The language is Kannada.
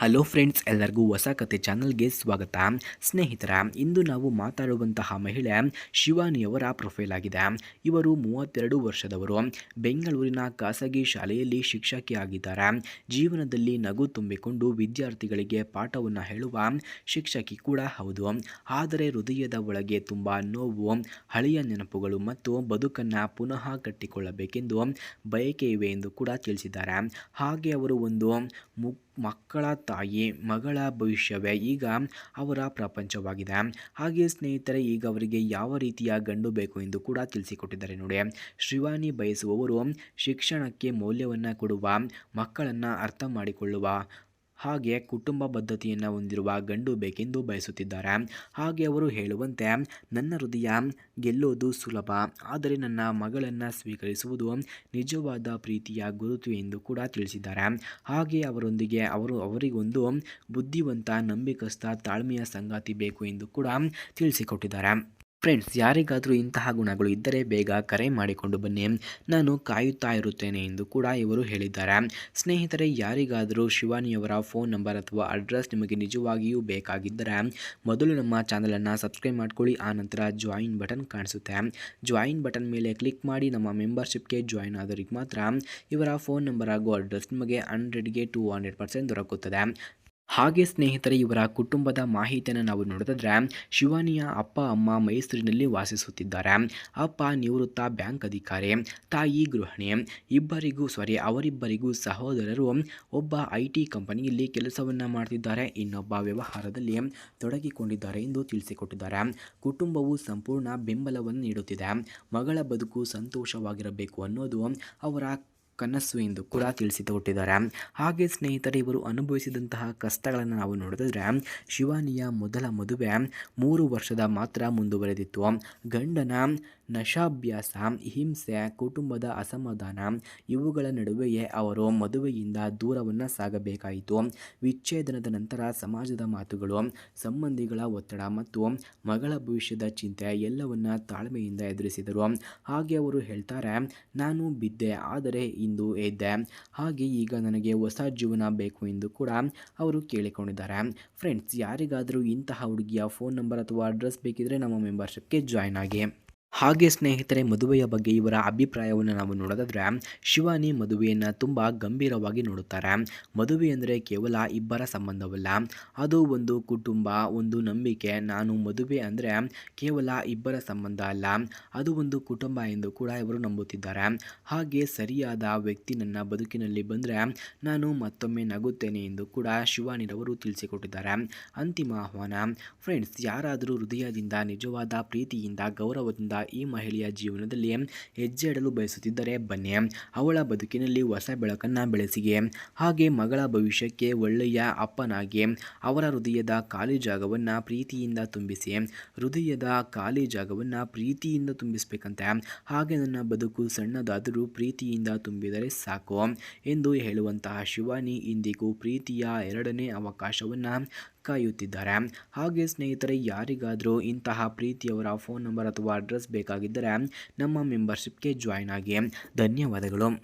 ಹಲೋ ಫ್ರೆಂಡ್ಸ್ ಎಲ್ಲರಿಗೂ ಹೊಸ ಕತೆ ಚಾನಲ್ಗೆ ಸ್ವಾಗತ. ಸ್ನೇಹಿತರ, ಇಂದು ನಾವು ಮಾತಾಡುವಂತಹ ಮಹಿಳೆ ಶಿವಾನಿಯವರ ಪ್ರೊಫೈಲ್ ಆಗಿದೆ. ಇವರು ಮೂವತ್ತೆರಡು ವರ್ಷದವರು. ಬೆಂಗಳೂರಿನ ಖಾಸಗಿ ಶಾಲೆಯಲ್ಲಿ ಶಿಕ್ಷಕಿಯಾಗಿದ್ದಾರೆ ಜೀವನದಲ್ಲಿ ನಗು ತುಂಬಿಕೊಂಡು ವಿದ್ಯಾರ್ಥಿಗಳಿಗೆ ಪಾಠವನ್ನು ಹೇಳುವ ಶಿಕ್ಷಕಿ ಕೂಡ ಹೌದು. ಆದರೆ ಹೃದಯದ ಒಳಗೆ ತುಂಬ ನೋವು, ಹಳೆಯ ನೆನಪುಗಳು ಮತ್ತು ಬದುಕನ್ನು ಪುನಃ ಕಟ್ಟಿಕೊಳ್ಳಬೇಕೆಂದು ಬಯಕೆ ಇವೆ ಎಂದು ಕೂಡ ತಿಳಿಸಿದ್ದಾರೆ. ಹಾಗೆ ಅವರು ಒಂದು ಮು ಮಕ್ಕಳ ತಾಯಿ, ಮಗಳ ಭವಿಷ್ಯವೇ ಈಗ ಅವರ ಪ್ರಪಂಚವಾಗಿದೆ. ಹಾಗೆ ಸ್ನೇಹಿತರೆ, ಈಗ ಅವರಿಗೆ ಯಾವ ರೀತಿಯ ಗಂಡು ಬೇಕು ಎಂದು ಕೂಡ ತಿಳಿಸಿಕೊಟ್ಟಿದ್ದಾರೆ ನೋಡಿ. ಶಿವಾನಿ ಬಯಸುವವರು ಶಿಕ್ಷಣಕ್ಕೆ ಮೌಲ್ಯವನ್ನು ಕೊಡುವ, ಮಕ್ಕಳನ್ನು ಅರ್ಥ ಮಾಡಿಕೊಳ್ಳುವ ಹಾಗೆ ಕುಟುಂಬ ಬದ್ಧತೆಯನ್ನು ಹೊಂದಿರುವ ಗಂಡು ಬೇಕೆಂದು ಬಯಸುತ್ತಿದ್ದಾರೆ. ಹಾಗೆ ಅವರು ಹೇಳುವಂತೆ, ನನ್ನ ಹೃದಯ ಗೆಲ್ಲೋದು ಸುಲಭ, ಆದರೆ ನನ್ನ ಮಗಳನ್ನು ಸ್ವೀಕರಿಸುವುದು ನಿಜವಾದ ಪ್ರೀತಿಯ ಗುರುತು ಎಂದು ಕೂಡ ತಿಳಿಸಿದ್ದಾರೆ. ಹಾಗೆ ಅವರೊಂದಿಗೆ ಅವರು ಅವರಿಗೊಂದು ಬುದ್ಧಿವಂತ ನಂಬಿಕಸ್ಥ ತಾಳ್ಮೆಯ ಸಂಗಾತಿ ಬೇಕು ಎಂದು ಕೂಡ ತಿಳಿಸಿಕೊಟ್ಟಿದ್ದಾರೆ. ಫ್ರೆಂಡ್ಸ್ ಯಾರಿಗಾದರೂ ಇಂತಹ ಗುಣಗಳು ಇದ್ದರೆ ಬೇಗ ಕರೆ ಮಾಡಿಕೊಂಡು ಬನ್ನಿ. ನಾನು ಕಾಯುತ್ತಾ ಇರುತ್ತೇನೆ ಎಂದು ಕೂಡ ಇವರು ಹೇಳಿದ್ದಾರೆ. ಸ್ನೇಹಿತರೆ, ಯಾರಿಗಾದರೂ ಶಿವಾನಿಯವರ ಫೋನ್ ನಂಬರ್ ಅಥವಾ ಅಡ್ರೆಸ್ ನಿಮಗೆ ನಿಜವಾಗಿಯೂ ಬೇಕಾಗಿದ್ದರೆ ಮೊದಲು ನಮ್ಮ ಚಾನಲನ್ನು ಸಬ್ಸ್ಕ್ರೈಬ್ ಮಾಡ್ಕೊಳ್ಳಿ, ಆ ನಂತರ ಜಾಯಿನ್ ಬಟನ್ ಕಾಣಿಸುತ್ತೆ. ಜಾಯಿನ್ ಬಟನ್ ಮೇಲೆ ಕ್ಲಿಕ್ ಮಾಡಿ ನಮ್ಮ ಮೆಂಬರ್ಶಿಪ್ಗೆ ಜಾಯಿನ್ ಆದರಿಗೆ ಮಾತ್ರ ಇವರ ಫೋನ್ ನಂಬರ್ ಹಾಗೂ ಅಡ್ರೆಸ್ ನಿಮಗೆ ಹಂಡ್ರೆಡ್ಗೆ ಟು ಹಂಡ್ರೆಡ್ ಪರ್ಸೆಂಟ್ ದೊರಕುತ್ತದೆ. ಹಾಗೆ ಸ್ನೇಹಿತರೆ, ಇವರ ಕುಟುಂಬದ ಮಾಹಿತಿಯನ್ನು ನಾವು ನೋಡಿದ್ರೆ ಶಿವಾನಿಯ ಅಪ್ಪ, ಅಮ್ಮ ಮೈಸೂರಿನಲ್ಲಿ ವಾಸಿಸುತ್ತಿದ್ದಾರೆ. ಅಪ್ಪ ನಿವೃತ್ತ ಬ್ಯಾಂಕ್ ಅಧಿಕಾರಿ, ತಾಯಿ ಗೃಹಿಣಿ, ಇಬ್ಬರಿಗೂ ಸಾರಿ ಅವರಿಬ್ಬರಿಗೂ ಸಹೋದರರು ಒಬ್ಬ ಐ ಕಂಪನಿಯಲ್ಲಿ ಕೆಲಸವನ್ನು ಮಾಡ್ತಿದ್ದಾರೆ. ಇನ್ನೊಬ್ಬ ವ್ಯವಹಾರದಲ್ಲಿ ತೊಡಗಿಕೊಂಡಿದ್ದಾರೆ ಎಂದು ತಿಳಿಸಿಕೊಟ್ಟಿದ್ದಾರೆ. ಕುಟುಂಬವು ಸಂಪೂರ್ಣ ಬೆಂಬಲವನ್ನು ನೀಡುತ್ತಿದೆ. ಮಗಳ ಬದುಕು ಸಂತೋಷವಾಗಿರಬೇಕು ಅನ್ನೋದು ಅವರ ಕನಸು ಎಂದು ಕೂಡ ತಿಳಿಸಿಕೊಟ್ಟಿದ್ದಾರೆ ಹಾಗೆ ಸ್ನೇಹಿತರೆ, ಇವರು ಅನುಭವಿಸಿದಂತಹ ಕಷ್ಟಗಳನ್ನು ನಾವು ನೋಡಿದ್ರೆ, ಶಿವಾನಿಯ ಮೊದಲ ಮದುವೆ ಮೂರು ವರ್ಷದ ಮಾತ್ರ ಮುಂದುವರೆದಿತ್ತು. ಗಂಡನ ನಶಾಭ್ಯಾಸ ಹಿಂಸೆ ಕುಟುಂಬದ ಅಸಮಾಧಾನ ಇವುಗಳ ನಡುವೆಯೇ ಅವರು ಮದುವೆಯಿಂದ ದೂರವನ್ನು ಸಾಗಬೇಕಾಯಿತು. ವಿಚ್ಛೇದನದ ನಂತರ ಸಮಾಜದ ಮಾತುಗಳು, ಸಂಬಂಧಿಗಳ ಒತ್ತಡ ಮತ್ತು ಮಗಳ ಭವಿಷ್ಯದ ಚಿಂತೆ ಎಲ್ಲವನ್ನ ತಾಳ್ಮೆಯಿಂದ ಎದುರಿಸಿದರು. ಹಾಗೆ ಅವರು ಹೇಳ್ತಾರೆ, ನಾನು ಬಿದ್ದೆ, ಆದರೆ ಇಂದು ಎದ್ದೆ. ಹಾಗೆ ಈಗ ನನಗೆ ಹೊಸ ಜೀವನ ಬೇಕು ಎಂದು ಕೂಡ ಅವರು ಕೇಳಿಕೊಂಡಿದ್ದಾರೆ. ಫ್ರೆಂಡ್ಸ್, ಯಾರಿಗಾದರೂ ಇಂತಹ ಹುಡುಗಿಯ ಫೋನ್ ನಂಬರ್ ಅಥವಾ ಅಡ್ರೆಸ್ ಬೇಕಿದ್ರೆ ನಮ್ಮ ಮೆಂಬರ್ಶಿಪ್ಗೆ ಜಾಯ್ನ್ ಆಗಿ. ಹಾಗೆ ಸ್ನೇಹಿತರೆ, ಮದುವೆಯ ಬಗ್ಗೆ ಇವರ ಅಭಿಪ್ರಾಯವನ್ನು ನಾವು ನೋಡೋದಾದ್ರೆ ಶಿವಾನಿ ಮದುವೆಯನ್ನು ತುಂಬ ಗಂಭೀರವಾಗಿ ನೋಡುತ್ತಾರೆ. ಮದುವೆ ಅಂದರೆ ಕೇವಲ ಇಬ್ಬರ ಸಂಬಂಧವಲ್ಲ. ಅದು ಒಂದು ಕುಟುಂಬ, ಒಂದು ನಂಬಿಕೆ. ನಾನು ಮದುವೆ ಅಂದರೆ ಕೇವಲ ಇಬ್ಬರ ಸಂಬಂಧ ಅಲ್ಲ. ಅದು ಒಂದು ಕುಟುಂಬ ಎಂದು ಕೂಡ ಇವರು ನಂಬುತ್ತಿದ್ದಾರೆ. ಹಾಗೆ ಸರಿಯಾದ ವ್ಯಕ್ತಿ ನನ್ನ ಬದುಕಿನಲ್ಲಿ ಬಂದರೆ ನಾನು ಮತ್ತೊಮ್ಮೆ ನಗುತ್ತೇನೆ ಎಂದು ಕೂಡ ಶಿವಾನಿರವರು ತಿಳಿಸಿಕೊಟ್ಟಿದ್ದಾರೆ. ಅಂತಿಮ ಆಹ್ವಾನ. ಫ್ರೆಂಡ್ಸ್ ಯಾರಾದರೂ ಹೃದಯದಿಂದ, ನಿಜವಾದ ಪ್ರೀತಿಯಿಂದ, ಗೌರವದಿಂದ ಈ ಮಹಿಳೆಯ ಜೀವನದಲ್ಲಿ ಹೆಜ್ಜೆ ಇಡಲು ಬಯಸುತ್ತಿದ್ದರೆ ಬನ್ನಿ. ಅವಳ ಬದುಕಿನಲ್ಲಿ ಹೊಸ ಬೆಳಕನ್ನು ಬೆಳೆಸಿಗೆ. ಹಾಗೆ ಮಗಳ ಭವಿಷ್ಯಕ್ಕೆ ಒಳ್ಳೆಯ ಅಪ್ಪನಾಗಿ ಅವರ ಹೃದಯದ ಖಾಲಿ ಜಾಗವನ್ನು ಪ್ರೀತಿಯಿಂದ ತುಂಬಿಸಿ. ಹೃದಯದ ಖಾಲಿ ಜಾಗವನ್ನು ಪ್ರೀತಿಯಿಂದ ತುಂಬಿಸಬೇಕಂತೆ. ಹಾಗೆ ನನ್ನ ಬದುಕು ಸಣ್ಣದಾದರೂ ಪ್ರೀತಿಯಿಂದ ತುಂಬಿದರೆ ಸಾಕು. ಎಂದು ಹೇಳುವಂತಹ ಶಿವಾನಿ ಇಂದಿಗೂ ಪ್ರೀತಿಯ ಎರಡನೇ ಅವಕಾಶವನ್ನು ಕಾಯುತ್ತಿದ್ದಾರೆ. ಹಾಗೆ ಸ್ನೇಹಿತರೆ, ಯಾರಿಗಾದರೂ ಇಂತಹ ಪ್ರೀತಿಯವರ ಫೋನ್ ನಂಬರ್ ಅಥವಾ ಅಡ್ರೆಸ್ ಬೇಕಾಗಿದ್ದರೆ ನಮ್ಮ ಮೆಂಬರ್ಶಿಪ್ಗೆ ಜಾಯ್ನ್ ಆಗಿ. ಧನ್ಯವಾದಗಳು.